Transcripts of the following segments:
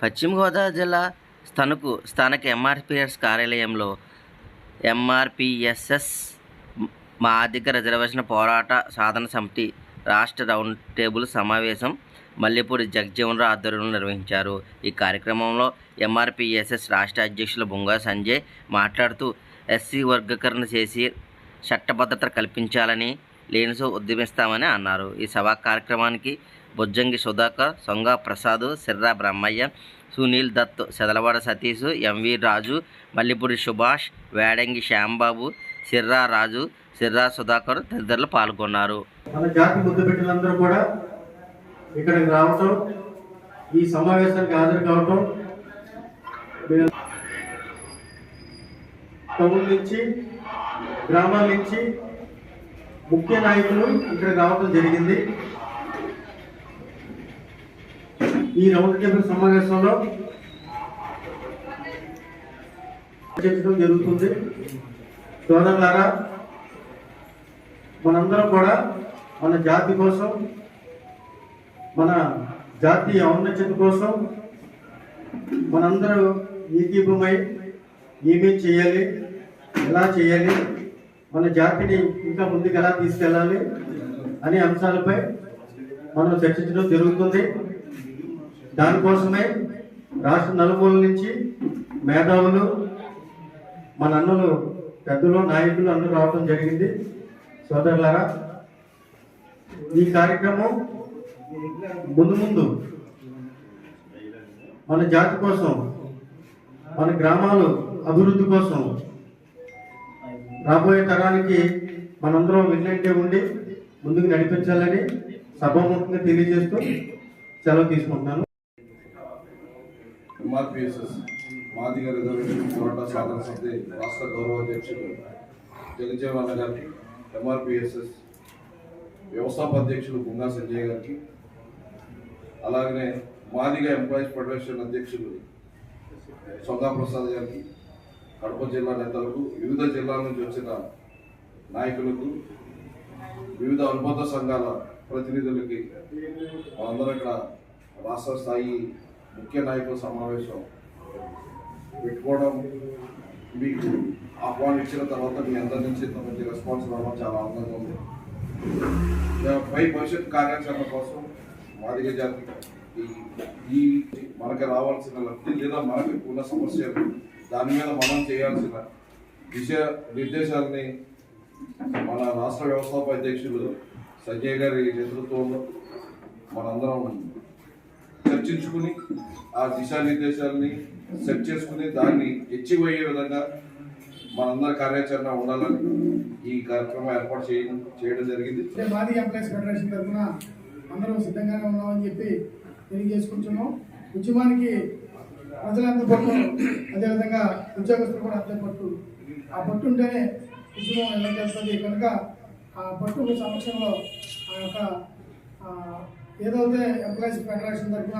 పశ్చిమ గోదావరి జిల్లా స్థనకు స్థానిక ఎంఆర్పిఎస్ కార్యాలయంలో ఎంఆర్పిఎస్ఎస్ మా ఆర్థిక రిజర్వేషన్ పోరాట సాధన సమితి రాష్ట్ర రౌండ్ టేబుల్ సమావేశం మల్లెపూడి జగజ్జీవనరావు ఆధ్వర్యంలో నిర్వహించారు. ఈ కార్యక్రమంలో ఎంఆర్పిఎస్ఎస్ రాష్ట్ర అధ్యక్షులు బొంగా సంజయ్ మాట్లాడుతూ ఎస్సీ వర్గీకరణ చేసి చట్టభద్రత కల్పించాలని లేనిసో ఉద్యమిస్తామని అన్నారు. ఈ సభా కార్యక్రమానికి బుజ్జంగి సుధాకర్ సొంగ ప్రసాద్ సిర్రా బ్రహ్మయ్య సునీల్ దత్ సెదలవాడ సతీష్ ఎంవి రాజు మల్లిపూడి సుభాష్ వేడంగి శ్యాంబాబు సిర్రా రాజు సిర్రా సుధాకర్ తదితరులు పాల్గొన్నారు. మన జాతి ముద్దు బిడ్డలందరూ కూడా ఇక్కడికి రావటం ఈ సమావేశానికి హాజరు కావటం టౌన్ నుంచి గ్రామాల నుంచి ముఖ్య నాయకులు ఇక్కడికి రావటం జరిగింది. ఈ రౌండ్ టేబుల్ సమావేశంలో చర్చించడం జరుగుతుంది. సోదరులారా మనందరం కూడా మన జాతి కోసం మన జాతీయ ఔన్నత్యత కోసం మనందరూ ఏకీభమై ఏమేం చేయాలి ఎలా చేయాలి మన జాతిని ఇంకా ముందుకు ఎలా తీసుకెళ్ళాలి అనే అంశాలపై మనం చర్చించడం జరుగుతుంది. దానికోసమే రాష్ట్ర నలుమూల నుంచి మేధావులు మన అన్నలు పెద్దలు నాయకులు అందరూ రావడం జరిగింది. సోదరులారా ఈ కార్యక్రమం ముందు ముందు మన జాతి కోసం మన గ్రామాలు అభివృద్ధి కోసం రాబోయే తరానికి మనందరం విన్నట్టే ఉండి ముందుకు నడిపించాలని సభాముఖంగా తెలియజేస్తూ సెలవు తీసుకుంటున్నాను. ఎంఆర్పిఎస్ఎస్ మాదిగ రిజర్వేషన్ పోరాట సాధన సమితి రాష్ట్ర గౌరవ అధ్యక్షులు జగజీవన్ గారికి ఎంఆర్పిఎస్ఎస్ వ్యవస్థాపక అధ్యక్షులు గుంగా సంజయ్ గారికి అలాగనే మాదిగ ఎంప్లాయీస్ ఫెడరేషన్ అధ్యక్షులు సొంగా ప్రసాద్ గారికి కడప జిల్లా నేతలకు వివిధ జిల్లాల నుంచి వచ్చిన నాయకులకు వివిధ అనుబంధ సంఘాల ప్రతినిధులకి మనందరం ఇక్కడ రాష్ట్ర స్థాయి ముఖ్య నాయకుల సమావేశం పెట్టుకోవడం మీకు ఆహ్వానించిన తర్వాత మీ అందరి నుంచి మంచి రెస్పాన్స్ రావడం చాలా ఆనందంగా ఉంది. పై భవిష్యత్ కార్యాచరణ కోసం మాదిగ జాతి ఈ- ఈ మనకి రావాల్సిన లబ్ధి లేదా మనకి ఉన్న సమస్యలు దాని మీద మనం చేయాల్సిన దిశ నిర్దేశాలని మన రాష్ట్ర వ్యవస్థాపక అధ్యక్షులు సంజయ్ గారి నేతృత్వంలో మనందరం చర్చించుకుని ఆ దిశానిర్దేశాలని సెట్ చేసుకుని దాన్ని అచీవ్ అయ్యే విధంగా మనందరి కార్యాచరణ ఉండాలని ఈ కార్యక్రమం ఏర్పాటు చేయడం చేయడం జరిగింది. మాది ఎంప్లాయీస్ ఫెడరేషన్ తరఫున అందరం సిద్ధంగానే ఉన్నామని చెప్పి తెలియజేసుకుంటున్నాం. ఉద్యమానికి ప్రజలంత పట్టు అదేవిధంగా ఉద్యోగస్తులు కూడా అంతే పట్టు. ఆ పట్టు ఉంటేనే ఉద్యమం ఎలా చేస్తుంది కనుక ఆ పట్టు సమక్షంలో ఆ యొక్క ఏదైతే ఎంప్లాయీస్ ఫెడరేషన్ తరఫున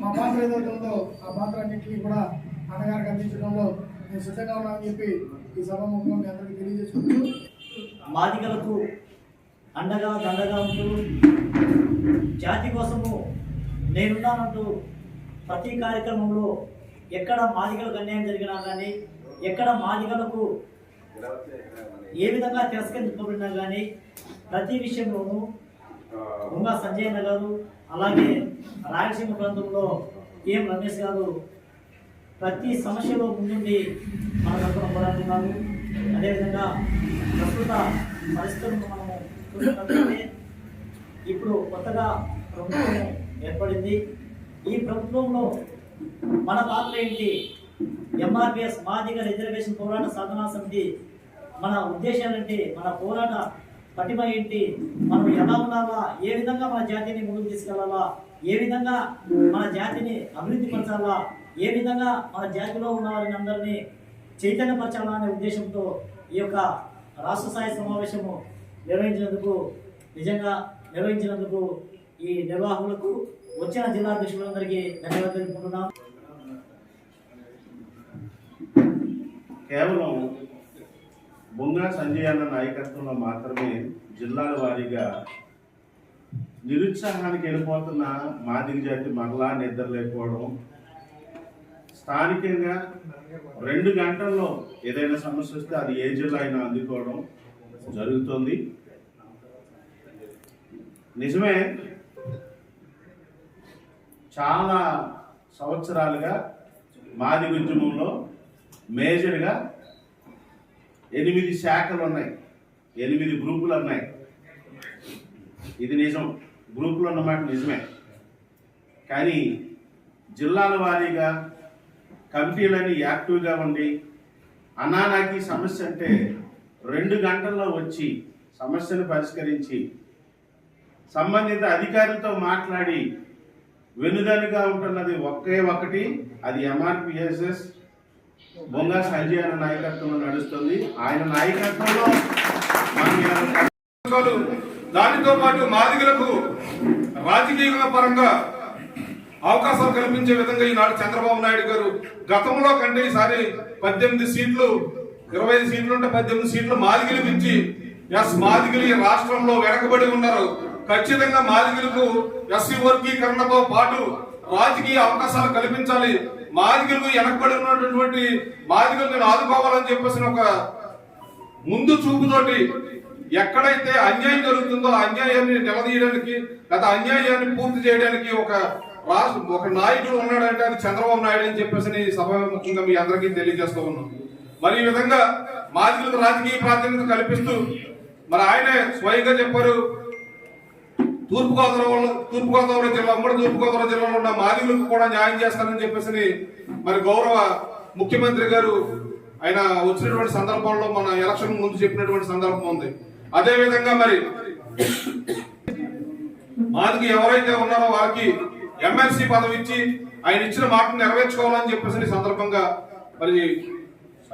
మా పాత్ర ఏదైతే ఉందో ఆ పాత్ర అన్నింటినీ కూడా అన్నగారికి అందించడంలో నేను సిద్ధంగా ఉన్నామని చెప్పి ఈ సభ ముఖ్యం మీ అందరికీ తెలియజేసుకుంటూ మాదిగలకు అండగా దండగా ఉంటూ జాతి కోసము నేనున్నానంటూ ప్రతి కార్యక్రమంలో ఎక్కడ మాదిగలకు అన్యాయం జరిగినా కానీ ఎక్కడ మాదిగలకు ఏ విధంగా తిరస్కరించబడినా కానీ ప్రతి విషయంలోనూ ఉంగా సంజయ్ అన్న గారు అలాగే రాయలసీమ ప్రాంతంలో ఏం రమేష్ గారు ప్రతి సమస్యలో ముందుండి మన తరఫున పోరాడుతున్నారు. అదేవిధంగా ప్రస్తుత పరిస్థితులను మనము చూసినట్లయితే ఇప్పుడు కొత్తగా ప్రభుత్వం ఏర్పడింది. ఈ ప్రభుత్వంలో మన పాత్ర ఏంటి? ఎంఆర్పిఎస్ మాదిగ రిజర్వేషన్ పోరాట సాధనా సమితి మన ఉద్దేశాలంటే మన పోరాట పటిమ ఏంటి? మనం ఎలా ఉండాలా? ఏ విధంగా మన జాతిని ముందుకు తీసుకెళ్ళాలా? ఏ విధంగా మన జాతిని అభివృద్ధి పరచాలా? ఏ విధంగా మన జాతిలో ఉన్న వారిని అందరినీ చైతన్యపరచాలా అనే ఉద్దేశంతో ఈ యొక్క రాష్ట్ర స్థాయి సమావేశము నిర్వహించినందుకు నిజంగా నిర్వహించినందుకు ఈ నిర్వాహకులకు వచ్చిన జిల్లా అధ్యక్షులందరికీ ధన్యవాదాలు తెలుపుకుంటున్నాం. కేవలం బొంగా సంజయ్ అన్న నాయకత్వంలో మాత్రమే జిల్లాల వారీగా నిరుత్సాహానికి వెళ్ళిపోతున్న మాదిగ జాతి మరలా నిద్ర లేకపోవడం స్థానికంగా రెండు గంటల్లో ఏదైనా సమస్య వస్తే అది ఏ జిల్లా అయినా అందుకోవడం జరుగుతుంది. నిజమే చాలా సంవత్సరాలుగా మాది ఉద్యమంలో మేజర్గా ఎనిమిది శాఖలు ఉన్నాయి. ఎనిమిది గ్రూపులు ఉన్నాయి. ఇది నిజం. గ్రూపులు ఉన్నమాట నిజమే. కానీ జిల్లాల వారీగా కమిటీలని యాక్టివ్గా ఉండి అన్నా నాకు ఈ సమస్య అంటే రెండు గంటల్లో వచ్చి సమస్యను పరిష్కరించి సంబంధిత అధికారులతో మాట్లాడి వెనుదనుగా ఉంటున్నది ఒకే ఒకటి అది ఎంఆర్పిఎస్ఎస్ బొంగ సంజయ్ అన్న నాయకత్వంలో నడుస్తుంది. ఆయన నాయకత్వంలో దానితో పాటు మాదిగలకు రాజకీయ పరంగా అవకాశాలు కల్పించే విధంగా ఈనాడు చంద్రబాబు నాయుడు గారు గతంలో కంటే ఈసారి పద్దెనిమిది సీట్లు ఇరవై ఐదు సీట్లు ఉంటే పద్దెనిమిది సీట్లు మాదిగిలి పెంచి ఎస్ మాదిగిలి రాష్ట్రంలో వెనకబడి ఉన్నారు. ఖచ్చితంగా మాదిగిలకు ఎస్సీ వర్గీకరణతో పాటు రాజకీయ అవకాశాలు కల్పించాలి. మాదిగలకు వెనకబడి ఉన్నటువంటి మాదిగలను ఆదుకోవాలని చెప్పేసి ఒక ముందు చూపుతోటి ఎక్కడైతే అన్యాయం జరుగుతుందో అన్యాయాన్ని నిలదీయడానికి లేదా అన్యాయాన్ని పూర్తి చేయడానికి ఒక రాష్ట్ర ఒక నాయకుడు ఉన్నాడంటే అది చంద్రబాబు నాయుడు అని చెప్పేసి సభాముఖంగా మీ అందరికీ తెలియజేస్తూ ఉన్నాం మరి ఈ విధంగా మాదిగలకు రాజకీయ ప్రాధాన్యత కల్పిస్తూ మరి ఆయనే స్వయంగా చెప్పారు తూర్పుగోదావరి తూర్పుగోదావరి జిల్లా ఉమ్మడి తూర్పుగోదావరి జిల్లాలో ఉన్న మాదిగులకు కూడా న్యాయం చేస్తానని చెప్పేసి మరి గౌరవ ముఖ్యమంత్రి గారు ఆయన వచ్చినటువంటి సందర్భంలో మన ఎలక్షన్ ముందు చెప్పినటువంటి సందర్భం ఉంది. అదే విధంగా మరి మాదికి ఎవరైతే ఉన్నారో వారికి ఎమ్మెల్సీ పదవి ఇచ్చి ఆయన ఇచ్చిన మాటను నెరవేర్చుకోవాలని చెప్పేసి సందర్భంగా మరి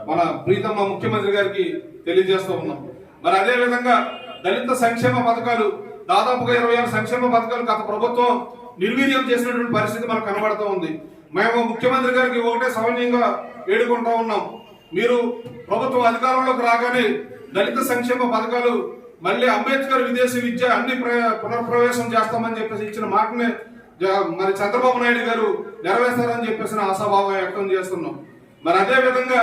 మన ప్రీతమ్మ ముఖ్యమంత్రి గారికి తెలియజేస్తూ ఉన్నాం. మరి అదే విధంగా దళిత సంక్షేమ పథకాలు దాదాపుగా ఇరవై ఆరు సంక్షేమ పథకాలు గత ప్రభుత్వం నిర్వీర్యం చేసినటువంటి పరిస్థితి మనకు కనబడుతూ ఉంది. మేము ముఖ్యమంత్రి గారికి ఒకటే సౌన్యంగా వేడుకుంటా ఉన్నాం. మీరు ప్రభుత్వం అధికారంలోకి రాగానే దళిత సంక్షేమ పథకాలు మళ్ళీ అంబేద్కర్ విదేశీ విద్య అన్ని ప్ర- పునఃప్రవేశం చేస్తామని చెప్పేసి ఇచ్చిన మాటనే మరి చంద్రబాబు నాయుడు గారు నెరవేర్తారని చెప్పేసి ఆశాభావం వ్యక్తం చేస్తున్నాం. మరి అదే విధంగా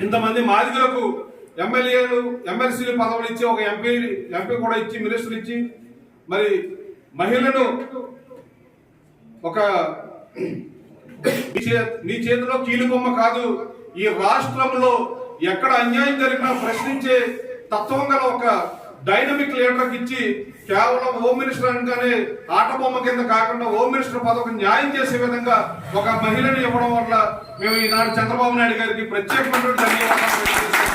ఇంతమంది మాదిగలకు ఎమ్మెల్యేలు ఎమ్మెల్సీలు పదవులు ఇచ్చి ఒక ఎంపీ ఎంపీ కూడా ఇచ్చి మినిస్టర్ ఇచ్చి మరి మహిళను ఒక మీ చే- మీ చేతిలో కీలుబొమ్మ కాదు. ఈ రాష్ట్రంలో ఎక్కడ అన్యాయం జరిగినా ప్రశ్నించే తత్వం గల ఒక డైనమిక్ లీడర్కి ఇచ్చి కేవలం హోమ్ మినిస్టర్ అనగానే ఆట బొమ్మ కింద కాకుండా హోమ్ మినిస్టర్ పదవికి న్యాయం చేసే విధంగా ఒక మహిళను ఇవ్వడం వల్ల మేము ఈనాడు చంద్రబాబు నాయుడు గారికి ప్రత్యేకమైనటువంటి ధన్యవాదాలు